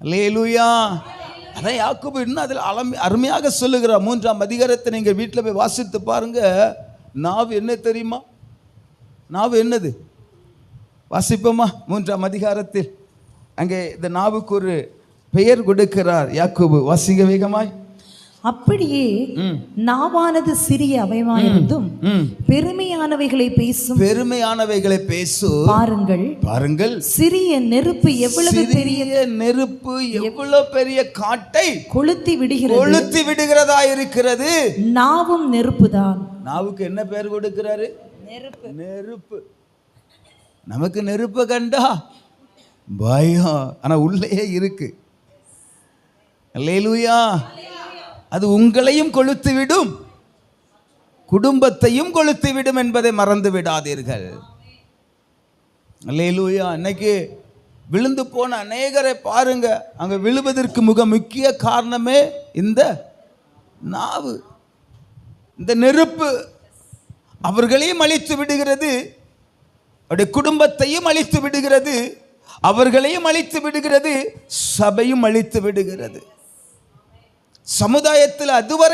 லேலுயா அதான் யாக்கோபு இன்னும் அதில் அலம் அருமையாக சொல்லுகிறார் மூன்றாம் அதிகாரத்தை நீங்கள் வீட்டில் போய் வாசித்து பாருங்க. நாவு என்ன தெரியுமா? நாவு என்னது? வாசிப்போமா? மூன்றாம் அதிகாரத்தில். அங்கே இந்த நாவுக்கு ஒரு பெயர் கொடுக்கிறார் யாக்கோபு. வாசிங்க வேகமாய். அப்படியே. நாவானது சிறிய அவயமாயிருந்தும் பெருமையானவைகளை பேசும் பெருமையானவைகளை பேசு. பாருங்கள். பாருங்கள். சிறிய நெருப்பு எவ்வளவு பெரிய நெருப்பு எவ்வளவு பெரிய காட்டை? கொளுத்தி விடுகிறது. கொளுத்தி விடுகிறதா இருக்கிறது? நாவும் நெருப்புதான். நாவுக்கு என்ன பேர் கொடுக்கிறாரு? நெருப்பு. நெருப்பு. நமக்கு நெருப்பு கண்டா பயம். ஆனா உள்ளே இருக்கு. அல்லேலூயா. அது உங்களையும் கொளுத்து விடும் குடும்பத்தையும் கொளுத்து விடும் என்பதை மறந்து விடாதீர்கள். அல்லேலூயா அன்னைக்கு விழுந்து போன அநேகரை பாருங்க. அங்கே விழுவதற்கு மிக முக்கிய காரணமே இந்த நாவு இந்த நெருப்பு. அவர்களையும் அழித்து விடுகிறது. அவருடைய குடும்பத்தையும் அழித்து விடுகிறது. அவர்களையும் அழித்து விடுகிறது. சபையும் அழித்து விடுகிறது. சமுதாயத்தில் அதுவரை